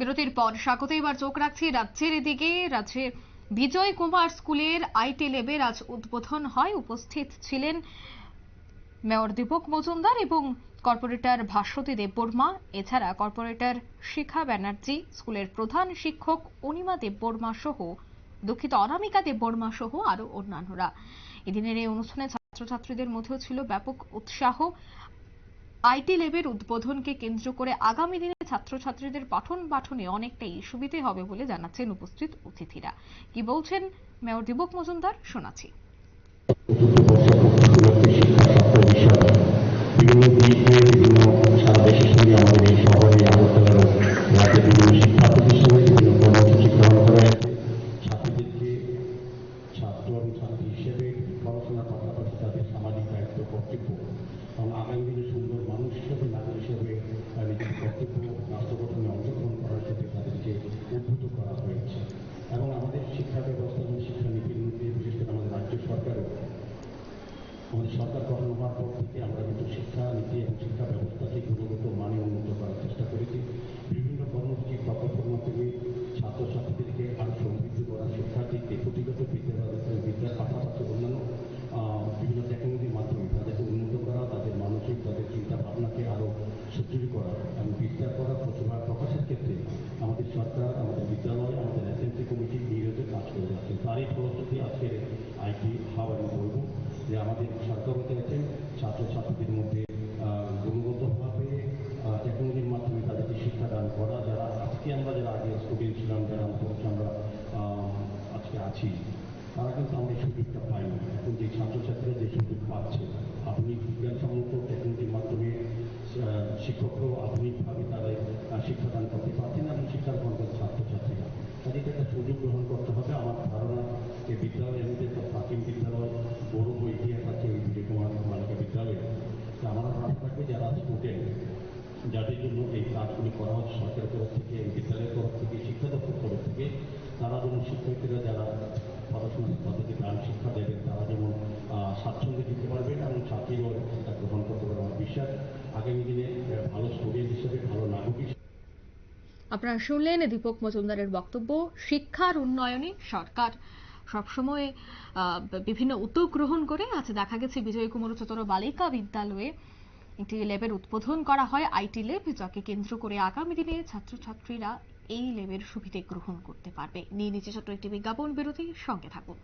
বিরতির পর স্বাগত, এবার চোখ রাখছি রাজ্যের এদিকে। রাজ্যে বিজয় কুমার স্কুলের আইটি ল্যাবের আজ উদ্বোধন হয়। উপস্থিত ছিলেন মেয়র দীপক মজুমদার এবং কর্পোরেটর ভাস্বতী দেববর্মা। এছাড়া কর্পোরেটর শিখা ব্যানার্জি, স্কুলের প্রধান শিক্ষক অনিমা দেববর্মা সহ দুঃখিত অনামিকা দেববর্মা সহ আরও অন্যান্যরা। এদিনের এই অনুষ্ঠানে ছাত্রছাত্রীদের মধ্যেও ছিল ব্যাপক উৎসাহ। আইটি ল্যাবের উদ্বোধনকে কেন্দ্র করে আগামী দিনে ছাত্রছাত্রীদের পঠন পাঠনে অনেকটাই সুবিধে হবে বলে জানাচ্ছেন উপস্থিত অতিথিরা। কি বলছেন মেয়র দীপক মজুমদার? শোনাচ্ছি। ছাত্র ছাত্রী হিসেবে পাশাপাশি তাদের সামাজিক দায়িত্ব আগামী দিনে সুন্দর মানুষ হিসেবে নাগরিক হিসেবে তার নিজের কর্তব্য রাষ্ট্র গঠনে অংশগ্রহণ করার ক্ষেত্রে তাদেরকে উদ্বুদ্ধ করা হয়েছে এবং আমাদের শিক্ষা ব্যবস্থা এবং শিক্ষানীতির মধ্যে বিশেষ করে আমাদের রাজ্য সরকারও আমাদের সরকার গঠন হওয়ার পর থেকে আমরা কিন্তু শিক্ষা নীতি এবং শিক্ষা ব্যবস্থাকে গুণগত মানে উন্নত করার চেষ্টা করেছি বিভিন্ন কর্মসূচি প্রকল্পের মাধ্যমে ছাত্রছাত্রীদেরকে আরও সমৃদ্ধ করা শিক্ষার্থীকে পুঁথিগত বিদ্যা ব্যবস্থা বিদ্যার পাশাপাশি অন্যান্য বিভিন্ন টেকনোলজির মাধ্যমে তাদেরকে উন্নত করা তাদের মানসিক তাদের চিন্তা ভাবনাকে আরও সুদৃঢ় করা বিদ্যা করা প্রতিভা প্রকাশের ক্ষেত্রে আমাদের সরকার, আমাদের বিদ্যালয়, আমাদের এসএনসি কমিটি নিয়োগে কাজ করে যাচ্ছে। তারই ফলশ্রুতি আজকের আইটি হাব আমি বলব যে আমাদের সরকারও চাইছেন ছাত্রছাত্রীদের মধ্যে গুণগতভাবে টেকনোলজির মাধ্যমে তাদেরকে শিক্ষাদান করা, যারা আজকে আমরা যারা আগে স্টুডেন্ট ছিলাম, যারা আমরা আজকে আছি, তারা কিন্তু আমরা সুযোগটা পাইনি। এখন যে ছাত্রছাত্রীরা যে সুযোগ পাচ্ছে আধুনিক থাকবে যারা স্টুডেন্ট যাদের জন্য এই কাজগুলি করা হচ্ছে সরকারের তরফ থেকে বিদ্যালয়ের তরফ থেকে, শিক্ষা দপ্তর তরফ থেকে, তারা যেমন শিক্ষার্থীরা যারা পড়াশোনার পদ্ধতি গান শিক্ষা দেবেন, তারা যেমন স্বাচ্ছন্দ্যে দিতে পারবেন এবং ছাত্রীরাও সেটা গ্রহণ করতে পারবে আমার বিশ্বাস, আগামী দিনে ভালো স্টুডেন্ট হিসেবে, ভালো নাগরিক হিসেবে আপনারা শুনলেন দীপক মজুমদারের বক্তব্য, শিক্ষার উন্নয়নে সরকার সবসময় বিভিন্ন উদ্যোগ গ্রহণ করে। আজ দেখা গেছে বিজয় কুমার উচ্চতর বালিকা বিদ্যালয়ে একটি ল্যাবের উদ্বোধন করা হয় আইটি ল্যাব, যাকে কেন্দ্র করে আগামী দিনে ছাত্রছাত্রীরা এই ল্যাবের সুবিধে গ্রহণ করতে পারবে। নিয়ে নিচে ছোট্ট একটি বিজ্ঞাপন বিরতি সঙ্গে থাকুন।